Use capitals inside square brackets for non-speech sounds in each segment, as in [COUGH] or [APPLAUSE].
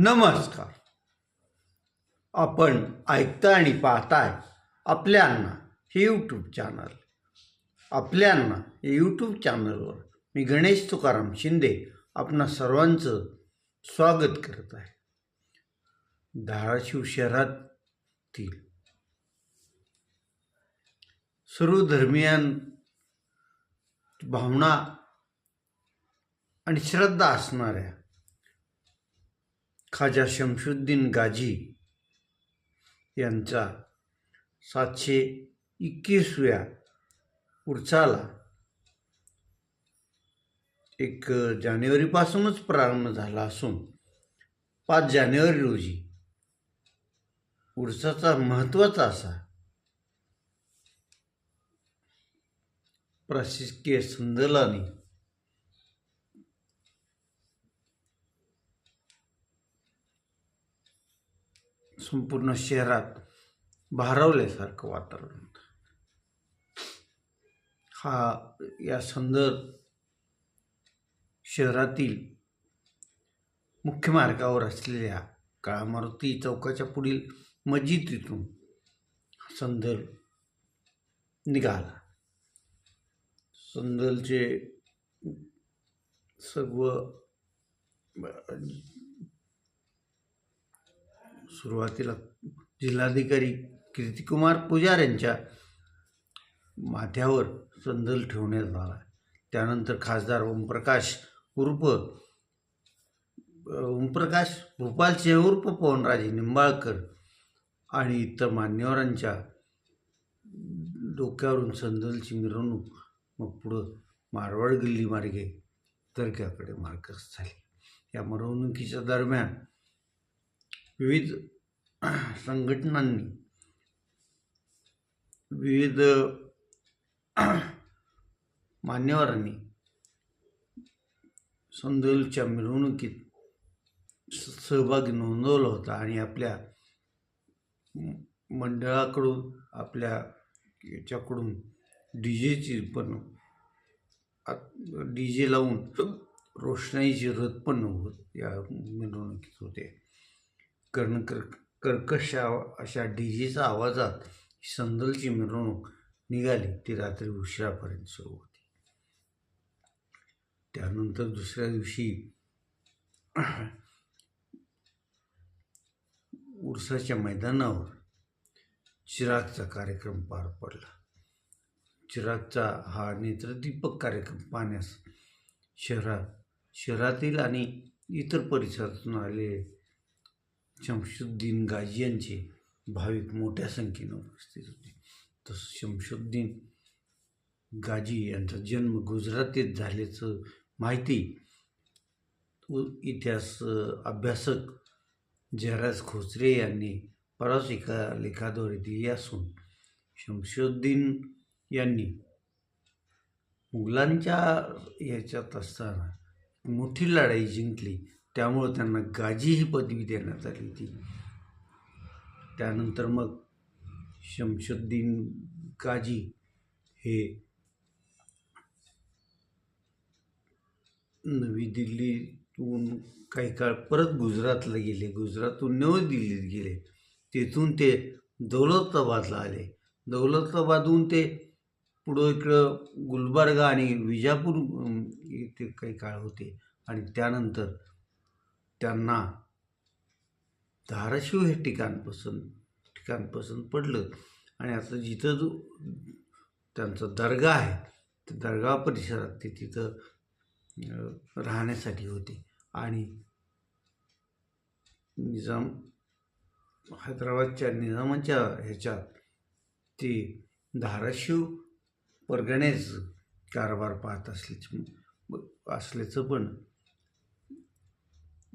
नमस्कार. आपण ऐकता आणि पाहताय आपल्यांना हे यूट्यूब चॅनल आपल्यांना हे यूट्यूब चॅनलवर मी गणेश तुकाराम शिंदे आपणा सर्वांचं स्वागत करत आहे. धाराशिव शहरातील सर्व धर्मियान भावना आणि श्रद्धा असणाऱ्या खाजा शमशुद्दीन गाजी यांचा सातशे एकवीसव्या उर्साला एक जानेवारीपासूनच प्रारंभ झाला असून पाच जानेवारी रोजी उर्साचा महत्त्वाचा असा प्रशासकीय संदलाने संपूर्ण शहरात भारवल्यासारखं वातावरण हा या संदर्भ शहरातील मुख्य मार्गावर असलेल्या काळा मारुती चौकाच्या पुढील मस्जिदीतून संदल निघाला. संदलचे सर्व सुरुवातीला जिल्हाधिकारी कीर्तिकुमार पुजार यांच्या माथ्यावर संदल ठेवण्यात आला. त्यानंतर खासदार ओमप्रकाश उर्फ ओमप्रकाश भोपालचे उर्फ पवनराजे निंबाळकर आणि इतर मान्यवरांच्या डोक्यावरून संदलची मिरवणूक मग पुढं मारवाड गल्ली मार्गे दर्ग्याकडे मार्गस्थ झाली. या मिरवणुकीच्या दरम्यान विविध [CLEARS THROAT] संघटनांनी विविध [CLEARS THROAT] मान्यवरांनी संदलच्या मिरवणुकीत स- नोंदवला होता आणि आपल्या मंडळाकडून आपल्या याच्याकडून डी जेची पण डी जे लावून रोषणाईची रथ पण होत या मिरवणुकीत होते. कर्णकर कर्कश आवा- अशा डी जेच्या आवाजात संदलची मिरवणूक निघाली. ती रात्री उशिरापर्यंत सुरू होती. त्यानंतर दुसऱ्या दिवशी उरसाच्या मैदानावर चिरागचा कार्यक्रम पार पडला. चिरागचा हा नेत्रदीपक कार्यक्रम पाहण्यास शहरात शहरातील आणि इतर परिसरातून आलेले शमशुद्दीन गाजी यांचे भाविक मोठ्या संख्येनं उपस्थित होते. तसं शमशुद्दीन गाजी यांचा जन्म गुजरातीत झाल्याचं माहिती इतिहास अभ्यासक जयराज खोचरे यांनी परवाच एका लेखाद्वारे दिली असून शमशुद्दीन यांनी मुघलांच्या याच्यात असताना मोठी लढाई जिंकली. त्यामुळं त्यांना गाजी ही पदवी देण्यात आली होती. त्यानंतर मग शमशुद्दीन गाजी हे नवी दिल्लीतून काही काळ परत गुजरातला गेले. गुजरातहून नवी दिल्लीत गेले. तेथून ते दौलताबादला आले. दौलताबादहून ते पुढं इकडं गुलबर्गा आणि विजापूर इथे काही काळ होते. आणि त्यानंतर त्यांना धाराशिव हे ठिकाण पसंत ठिकाण पसंत पडलं. आणि आता जिथं जो त्यांचा दर्गा आहे त्या दर्गा परिसरात ते तिथं राहण्यासाठी होते. आणि निजाम हैदराबादच्या निजामाच्या ह्याच्यात ते धाराशिव परगण्याचं कारभार पाहत असल्याचे असल्याचं पण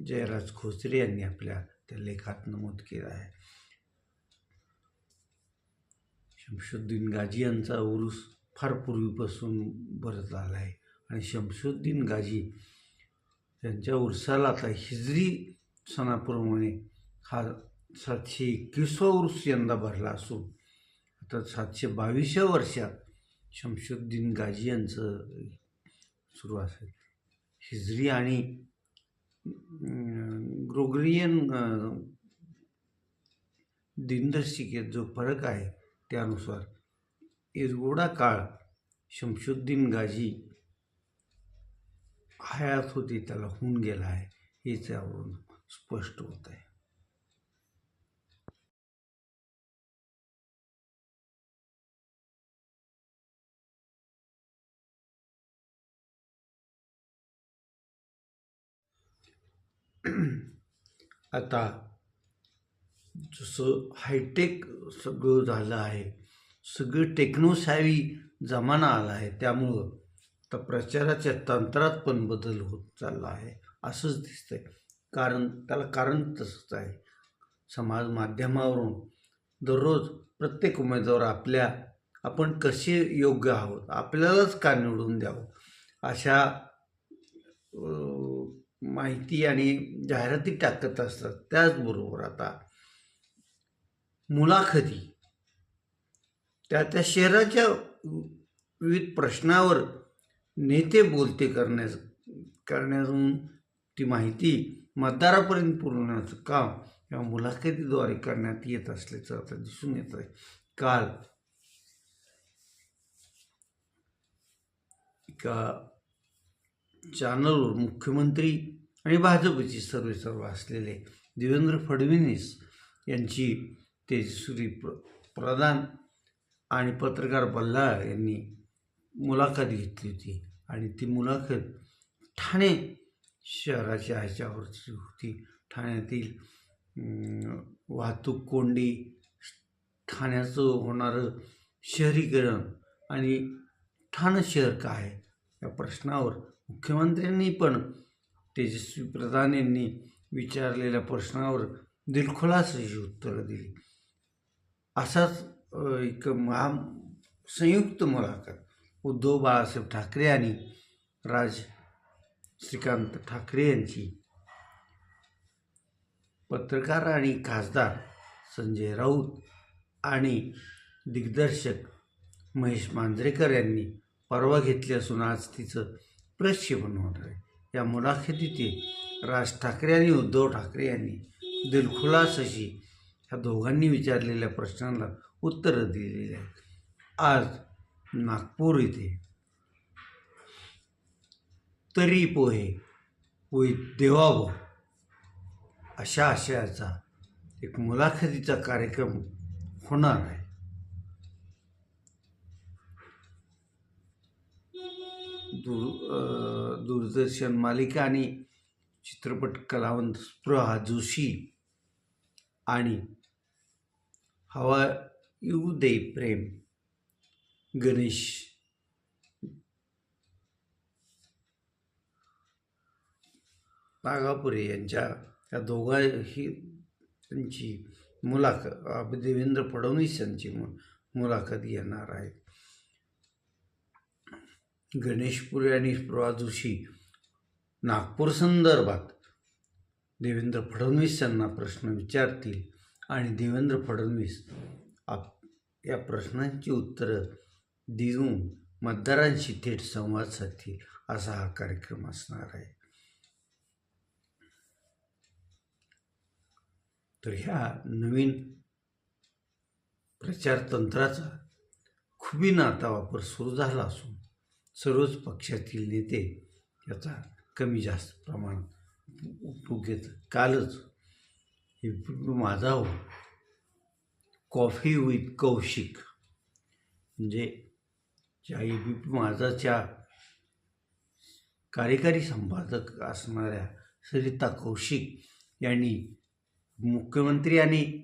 जयराज खोचरे यांनी आपल्या त्या लेखात नमूद केलं आहे. शमशुद्दीन गाजी यांचा उरूस फार पूर्वीपासून भरत आला आहे. आणि शमशुद्दीन गाजी यांच्या उरसाला आता हिजरी सणाप्रमाणे हा सातशे एकवीसवा उर्स यंदा भरला असून आता सातशे बावीसव्या वर्षात शमशुद्दीन गाजी यांचं सुरू असेल. हिजरी आणि ग्रोगरियन दिनदर्शिकेत जो फरक आहे त्यानुसार इरगोडा काळ शमशुद्दीन गाजी हयात होती त्याला होऊन गेला आहे हे त्यावरून स्पष्ट होत आहे. [CLEARS THROAT] आता जसं हायटेक सगळं झालं आहे सगळं टेक्नोसॅवी जमाना आला आहे त्यामुळं आता प्रचाराच्या तंत्रात पण बदल होत चालला आहे असंच दिसतंय. कारण त्याला कारण तसंच आहे. समाज माध्यमावरून दररोज प्रत्येक उमेदवार आपल्या आपण कसे योग्य आहोत आपल्यालाच का निवडून द्यावं? अशा माहिती आणि जाहिराती टाकत असतात. त्याचबरोबर आता मुलाखती. त्या त्या शहराच्या विविध प्रश्नावर नेते बोलते करण्यास करण्यातून ती माहिती मतदारापर्यंत पुरवण्याचं काम या मुलाखतीद्वारे करण्यात येत असल्याचं आता दिसून येत आहे. काल एका चॅनलवर मुख्यमंत्री आणि भाजपचे सर्वे सर्व असलेले देवेंद्र फडणवीस यांची तेजस्वी प्र प्रधान आणि पत्रकार बल्लाळ यांनी मुलाखत घेतली होती. आणि ती मुलाखत ठाणे शहराच्या ह्याच्यावरची होती. ठाण्यातील वाहतूक कोंडी ठाण्याचं होणारं शहरीकरण आणि ठाणं शहर काय आहे या प्रश्नावर मुख्यमंत्र्यांनी पण तेजस्वी प्रधान यांनी विचारलेल्या प्रश्नावर दिलखुलास अशी उत्तरं दिली. असाच एक महा संयुक्त मुलाखत उद्धव बाळासाहेब ठाकरे आणि राज श्रीकांत ठाकरे यांची. पत्रकार आणि खासदार संजय राऊत आणि दिग्दर्शक महेश मांजरेकर यांनी परवा घेतली असून आज तिचं प्रक्षेपण होणार आहे. या मुलाखतीत राज ठाकरे आणि उद्धव ठाकरे यांनी दिलखुलास अशी ह्या दोघांनी विचारलेल्या प्रश्नांना उत्तरं दिलेली आहेत. आज नागपूर इथे तरी पोहे पोहे देवाभाऊ अशा आशयाचा एक मुलाखतीचा कार्यक्रम होणार आहे. दूर दूरदर्शन मालिका आणि चित्रपट कलावंत स्पृहा जोशी आणि हवा यू दे प्रेम गणेश. नागापुरे यांच्या या दोघांही त्यांची मुलाखत देवेंद्र फडणवीस यांची मु मुलाखत घेणार आहेत. गणेशपुरी आणि प्रभा जोशी नागपूर संदर्भात देवेंद्र फडणवीस यांना प्रश्न विचारतील आणि देवेंद्र फडणवीस आप या प्रश्नांची उत्तरं देऊन मतदारांशी थेट संवाद साधतील असा हा कार्यक्रम असणार आहे. तर ह्या नवीन प्रचार तंत्राचा खुबीनं आता वापर सुरू झाला असून सर्वच पक्षातील नेते याचा कमी जास्त प्रमाणात उपयोग घेत कालच हे माझा हो. Coffee with Kaushik. म्हणजे ज्या ए बी पी माझाच्या कार्यकारी संपादक असणाऱ्या सरिता कौशिक यांनी मुख्यमंत्री आणि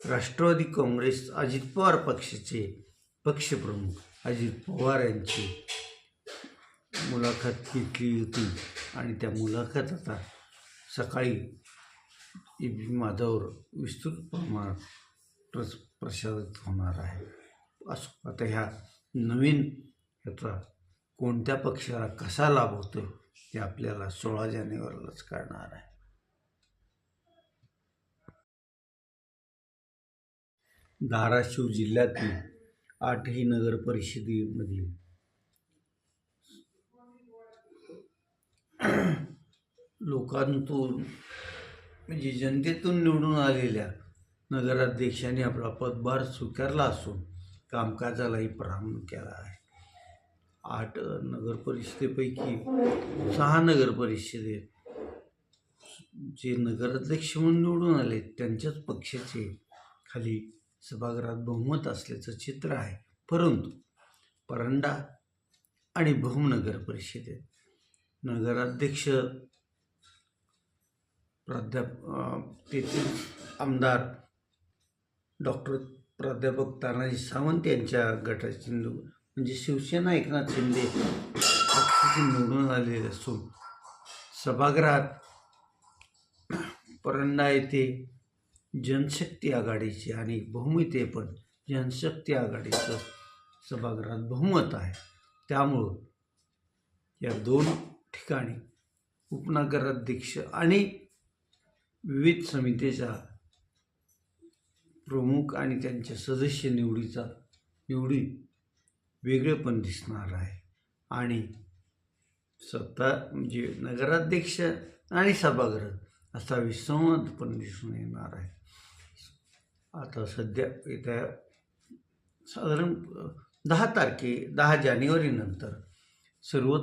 राष्ट्रवादी काँग्रेस अजित पवार पक्षाचे पक्षप्रमुख अजित पवार यांची मुलाखत घेतली होती. आणि त्या मुलाखत आता सकाळी ए बी माझावर विस्तृत प्रमाणात प्रस प्रसारित होणार आहे. असो आता ह्या नवीन ह्याचा कोणत्या पक्षाला कसा लाभ होतो ते आपल्याला सोळा जानेवारीलाच कळणार आहे. धाराशिव जिल्ह्यातील आठही नगर परिषदेमधील [CLEARS THROAT] लोकांतून म्हणजे जनतेतून निवडून आलेल्या नगराध्यक्षांनी आपला पदभार स्वीकारला असून कामकाजालाही प्रारंभ केला आहे. आठ नगरपरिषदेपैकी सहा नगरपरिषदेत जे नगराध्यक्ष म्हणून निवडून आले त्यांच्याच पक्षाचे खाली सभागृहात बहुमत असल्याचं चित्र आहे. परंतु परंडा आणि भूवनगर परिषदेत नगराध्यक्ष प्राध्याप तेथील आमदार डॉक्टर प्राध्यापक तानाजी सावंत यांच्या गटाची म्हणजे शिवसेना एकनाथ शिंदे पक्षाची निवडून आलेले असून सभागृहात परंडा येथे जनशक्ती आघाडीचे आणि बहुमत पण जनशक्ती आघाडीचं सभागृहात बहुमत आहे. त्यामुळं या दोन ठिकाणी उपनगराध्यक्ष आणि विविध समितीच्या प्रमुख आणि त्यांच्या सदस्य निवडीचा निवडी वेगळेपण दिसणार आहे. आणि सत्ता म्हणजे नगराध्यक्ष आणि सभागृह असा विसंवाद पण दिसून येणार आहे. आता सध्या येत्या साधारण दहा तारखे दहा जानेवारीनंतर सर्व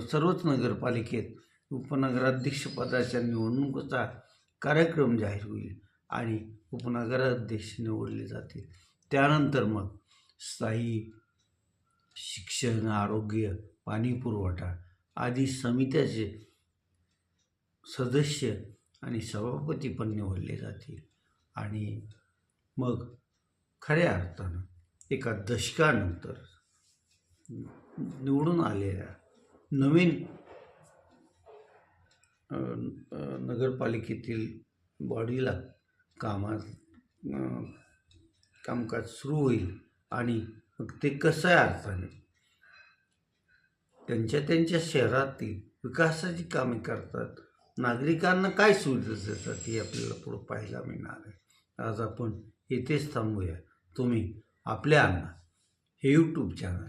सर्वच नगरपालिकेत उपनगराध्यक्षपदाच्या निवडणुकीचा कार्यक्रम जाहीर होईल आणि उपनगराध्यक्ष निवडले जातील. त्यानंतर मग स्थायी शिक्षण आरोग्य पाणी पुरवठा आदी समित्याचे सदस्य आणि सभापती पण निवडले जातील. आणि मग खऱ्या अर्थानं एका दशकानंतर निवडून आलेल्या नवीन नगरपालिकेतील बॉडीला कामात कामकाज सुरू होईल आणि मग ते कसं अर्थाने त्यांच्या त्यांच्या शहरातील विकासाची कामे करतात. नागरिकांना काय सुविधा देतात हे आपल्याला पुढं पाहायला मिळणार आहे. आज आपण येथेच थांबूया. तुम्ही आपल्या अण्णा हे यूट्यूब चॅनल